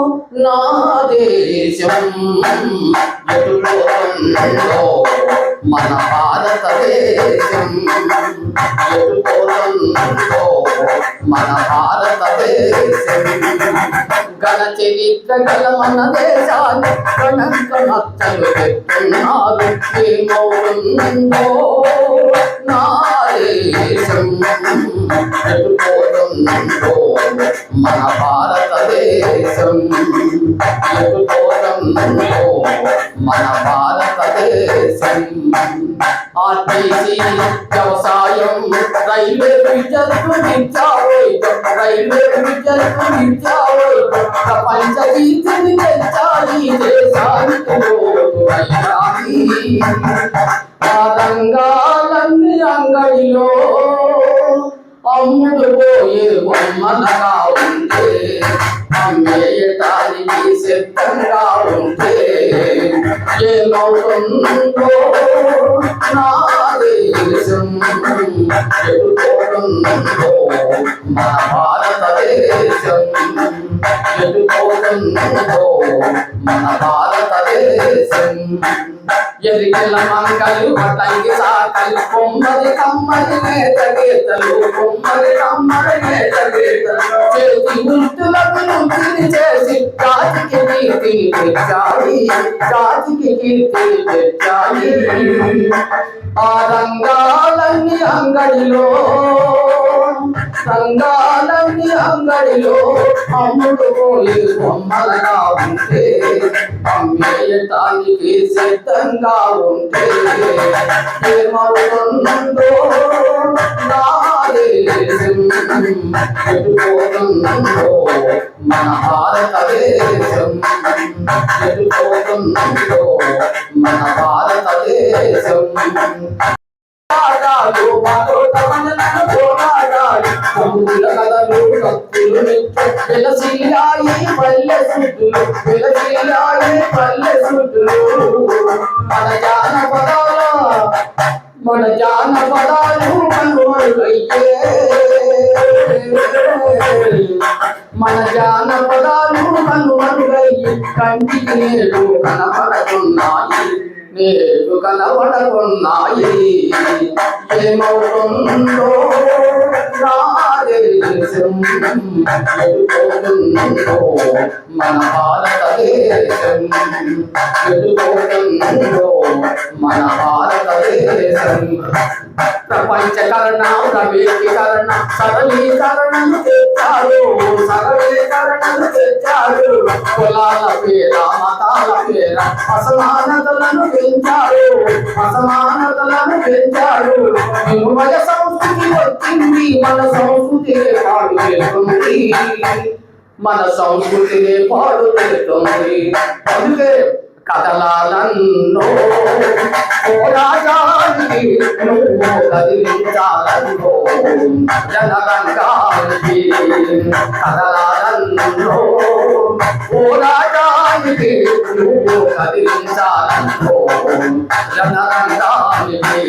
నా దేశం ఎటుపోతుందో మన భారతదేశం. ఎటుపోతుందో మన భారతదేశం. గణ చరిత్ర గల మన దేశాన్ని గణంత నచ్చలు పెట్టున్నారు. ఏమవుతుందో నా దేశం ఎటుపోతుందో మన భారతదేశం మన భారతదేశం ఆర్టీసీ వ్యవసాయం రైల్వే విద్యుత్తునిచ్చావు రైల్వే విద్యుత్తునిచ్చావు ప్రపంచ కీర్తిని తెచ్చాలి దేశానికి రంగాలన్నీ అంగడిలో అమ్ముడు పోయే బొమ్మలగా ఉంటే అమ్మేయటానికి సిద్ధంగా ఉంటే ఏమవుతుందో నా దేశం? ఎదుర్కోతుందో మన భారతదేశం? ఎదుర్కోతుందో మన భారతదేశం? ఎరికల మంగళు పటంగి సాకలు కొమ్మది కమ్మది నేత గీతలు కొమ్మది కమ్మది నేత గీతలు చేతి గుర్తులకు జాతికి కీర్తిని జాతికి ఆ రంగాలన్నీ అంగడిలో రంగాలన్నీ అంగడిలో. అమ్ముడు పోయి బొమ్మలుగా ఉంటే అమ్మేయటానికి సిద్ధంగా ఉంటే ఏమవుతుందో దేశం ఎటుపోతుందో మన భారతదేశం ఎటుపోతుందో మన భారతదేశం. వెలసిల్లాయి పల్లె సుట్టులు వెలసిల్లాయి పల్లె సుట్టులు మన జానపదాల మన జానపదాలు కనుమరుగయ్యే మన జానపదాలు కనుమరుగయ్యి కంటికి నేడు కనపడుతున్నాయి నేడు కనపడుతున్నాయి ఏమవుతుందో దేశం మన భారతదేశం ఎదుర్కొందో మన భారతదేశం ప్రపంచకరణ ప్రవేశీకరణ సరళీకరణం తెచ్చారు సరళీకరణం తెచ్చారు కులాల పెంచారు. అసమానతలను పెంచారు. నిర్మయ సంస్కృతి వచ్చింది మన సంస్కృతి పాడు చేస్తుంది. మన సంస్కృతిని పాడు చేస్తుంది. అందుకే కదలాలన్నో రాజా నువ్వు కదిలించాలన్నో జనరంగానికి కదలాలన్నో పోరాటానికి నువ్వు కదిలించాలన్నో జనరంగానికి